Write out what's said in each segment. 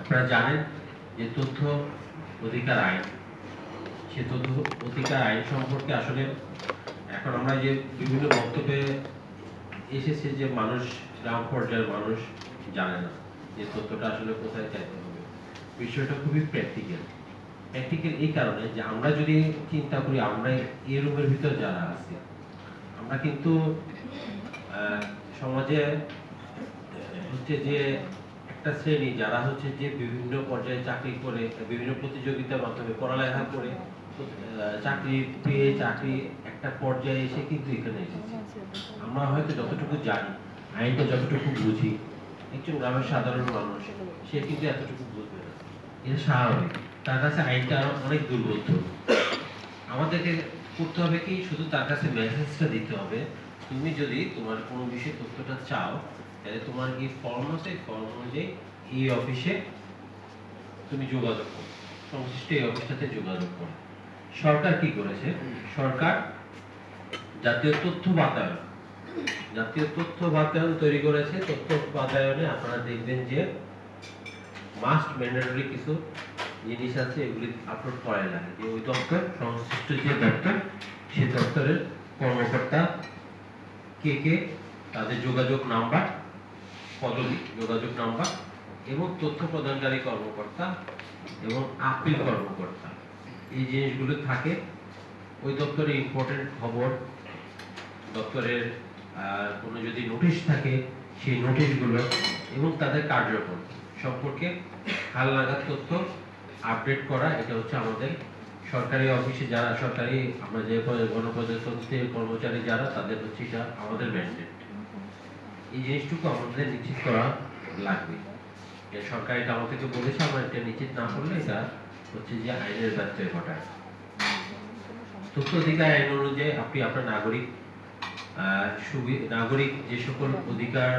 আপনারা জানেন যে তথ্য অধিকার আইন। সে তথ্য অধিকার আইন সম্পর্কে আসলে এখন আমরা যে বিভিন্ন বক্তব্যে এসেছে যে মানুষ, গ্রাম পর্যায়ের মানুষ জানে না যে তথ্যটা আসলে কোথায় চাইতে হবে। বিষয়টা খুবই প্র্যাকটিক্যাল প্র্যাকটিক্যাল এই কারণে যে আমরা যদি চিন্তা করি, আমরা এই রুমের ভিতর যারা আছি, আমরা কিন্তু সমাজে হচ্ছে যে একটা শ্রেণি যারা হচ্ছে যে বিভিন্ন পর্যায়ে চাকরি করে, বিভিন্ন প্রতিযোগিতার মাধ্যমে পড়ালেখা করে চাকরি পেয়ে চাকরি একটা পর্যায়ে এসে কিন্তু এখানে এসেছে। আমরা হয়তো যতটুকু জানি আইনটা যতটুকু বুঝি, একজন গ্রামের সাধারণ মানুষ, সে কিন্তু এতটুকু বুঝবে না। এটা স্বাভাবিক। তার কাছে আইনটা অনেক দুর্বোধ্য। আমাদেরকে করতে হবে কি, শুধু তার কাছে মেসেজটা দিতে হবে, তুমি যদি তোমার কোনো বিষয়ে তথ্যটা চাও তাহলে তোমার কি ফর্ম আছে? ফর্ম অনুযায়ী এই অফিসে তুমি যোগাযোগ করো। সংশ্লিষ্ট এই অফিসটাতে যোগাযোগ করো। সরকার কি করেছে? সরকার জাতীয় তথ্য বাতায়ন। জাতীয় তথ্য বাতায়ন তৈরি করেছে। তথ্য বাতায়নে আপনারা দেখবেন যে মাস্ট ম্যান্ডেটরি কিছু জিনিস আছে, এগুলি আপলোড করা লাগে। যে ওই দপ্তর, সংশ্লিষ্ট যে দপ্তর সেই দপ্তরের কর্মকর্তা কে কে, তাদের যোগাযোগ নাম্বার পদবি, যোগাযোগ নাম্বার এবং তথ্য প্রদানকারী কর্মকর্তা এবং আপিল কর্মকর্তা। এই জিনিসগুলো থাকে। ওই দপ্তরে ইম্পর্টেন্ট খবর, দপ্তরের কোনো যদি নোটিশ থাকে, সেই নোটিশগুলো এবং তাদের কার্যক্রম সম্পর্কে হালনাগাদ তথ্য আপডেট করা, এটা হচ্ছে আমাদের সরকারি অফিসে যারা সরকারি, আমরা যে গণপ্রজাতন্ত্রের কর্মচারী যারা, তাদের হচ্ছে এটা আমাদের ম্যান্ডেট এই জিনিসটুকু আমাদের নিশ্চিত করা লাগবে। যে সরকার এটা আমাদেরকে বলেছে, আমরা এটা নিশ্চিত না করলে এটা হচ্ছে যে আইনের ব্যত্যয় ঘটায়। তথ্য অধিকার আইন অনুযায়ী আপনি আপনার নাগরিক নাগরিক যে সকল অধিকার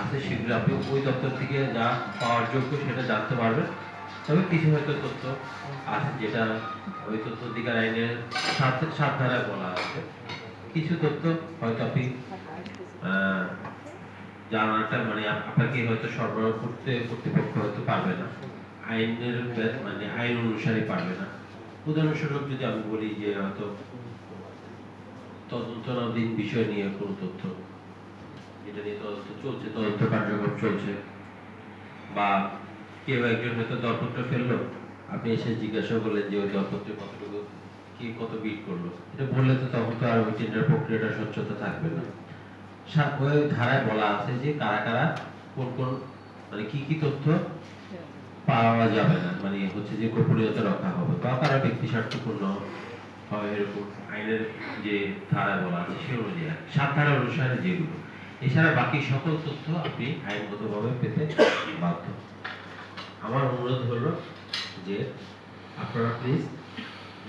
আছে সেগুলো আপনি ওই দপ্তর থেকে যা পাওয়ার যোগ্য সেটা জানতে পারবেন। তবে কিছু হয়তো তথ্য আছে যেটা ওই তথ্য অধিকার আইনের সাত সাত ধারায় বলা আছে। কিছু তথ্য হয়তো আপনি আহ, জানাটা মানে আপনাকে হয়তো সরবরাহ করতে কর্তৃপক্ষ হয়তো পারবে না। আইনের মানে আইন অনুসারে পারবে না। উদাহরণস্বরূপ যদি আমি বলি যে হয়তো তদন্তনাধীন বিষয় নিয়ে কোনো তথ্য যেটা নিয়ে তদন্ত চলছে তদন্ত কার্যক্রম চলছে বা কেউ একজন হয়তো দরপত্র ফেলল আপনি এসে জিজ্ঞাসা করলেন যে ওই দরপত্রে কতটুকু কে কত বিট করল। এটা বললে তো তখন তো আর ওই টেন্ডার প্রক্রিয়াটা স্বচ্ছতা থাকবে না। ওই ধারায় বলা আছে যে কারা কারা কোন কোন মানে কি কি তথ্য পাওয়া যাবে না মানে হচ্ছে যে গোপনীয়তা রক্ষা হবে, বা কারা ব্যক্তি স্বার্থপূর্ণ হয় এরকম আইনের যে ধারা বলা আছে সে অনুযায়ী, সাত ধারা অনুসারে যেগুলো। এছাড়া বাকি সকল তথ্য আপনি আইনগতভাবে পেতে বাধ্য। আমার অনুরোধ হলো যে আপনারা প্লিজ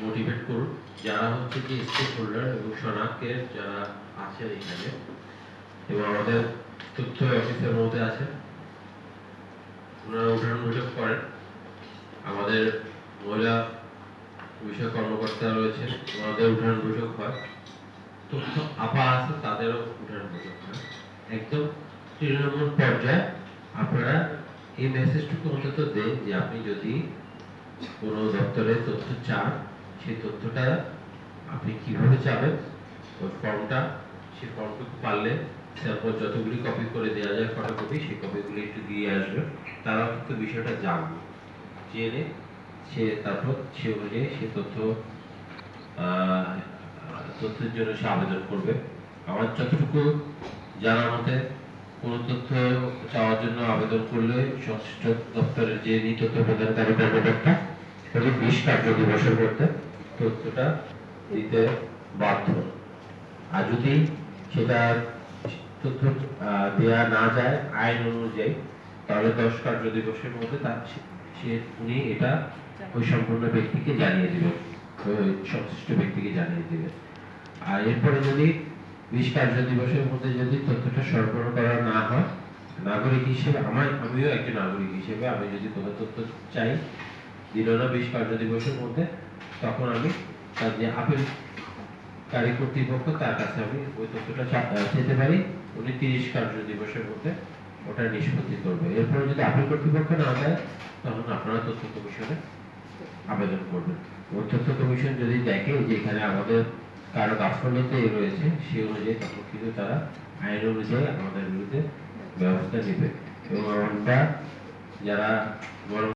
মোটিভেট করুন। যারা হচ্ছে যে স্টেক হোল্ডার এবং শনাক্তের যারা আছেন এখানে এবং আমাদের তথ্য অফিসের মধ্যে আছে। ওনারা উঠান বৈঠক করেন। আমাদের মহিলা বিষয় কর্মকর্তা রয়েছে ওনাদের উঠান বৈঠক হয়। তথ্য আপা আছে, তাদেরও উঠান বৈঠক হয়। একদম তৃণমূল পর্যায়ে আপনারা এই মেসেজটুকু অন্তত দেন যে আপনি যদি কোনো দপ্তরে তথ্য চান, সেই তথ্যটা আপনি কীভাবে চাবেন, ওই ফর্মটা সেই ফর্মটুকু পারলে তারপর যতগুলি কপি করে দেওয়া যায় ফটোকপি সেই কপিগুলি একটু দিয়ে আসবে। তারা কিন্তু বিষয়টা জানবে। জেনে সে তারপর সে অনুযায়ী সে তথ্য তথ্যের জন্য সে আবেদন করবে। আমার যতটুকু জানার মতে, কোনো তথ্য চাওয়ার জন্য আবেদন করলে সংশ্লিষ্ট দপ্তরের যে নীতি তথ্য প্রদানকারী কর্মকর্তা তাদের বিশ কার্য দিবসের মধ্যে তথ্যটা দিতে বাধ্য। আর যদি সেটা তথ্য দেয়া না যায়, আইন অনুযায়ী, তাহলে দশ কার্য দিবসের মধ্যে তার সে- উনি এটা ওই সম্পূর্ণ ব্যক্তিকে জানিয়ে দিবেন সংশ্লিষ্ট ব্যক্তিকে জানিয়ে দিবেন। আর এরপরে যদি বিশ কার্য দিবসের মধ্যে যদি তথ্যটা সরবরাহ করা না হয়, নাগরিক হিসেবে আমার, আমিও একজন নাগরিক হিসেবে আমি যদি কোনো তথ্য চাই, দিল না বিশ কার্য দিবসের মধ্যে, তখন আমি তার যে আপিল কারী কর্তৃপক্ষ তার কাছে আমি ওই তথ্যটা চেতে পারি। উনি তিরিশ কার্য দিবসের মধ্যে ওটা নিষ্পত্তি করবে। এরপরে যদি আপিল কর্তৃপক্ষ না দেয়, তখন আপনারা তথ্য কমিশনে আবেদন করবেন। তথ্য কমিশন যদি দেখে যে এখানে আমাদের কারও গাফলতে রয়েছে সেই অনুযায়ী তখন কিন্তু তারা আইন অনুযায়ী আমাদের বিরুদ্ধে ব্যবস্থা নেবে। এবং আমরা যারা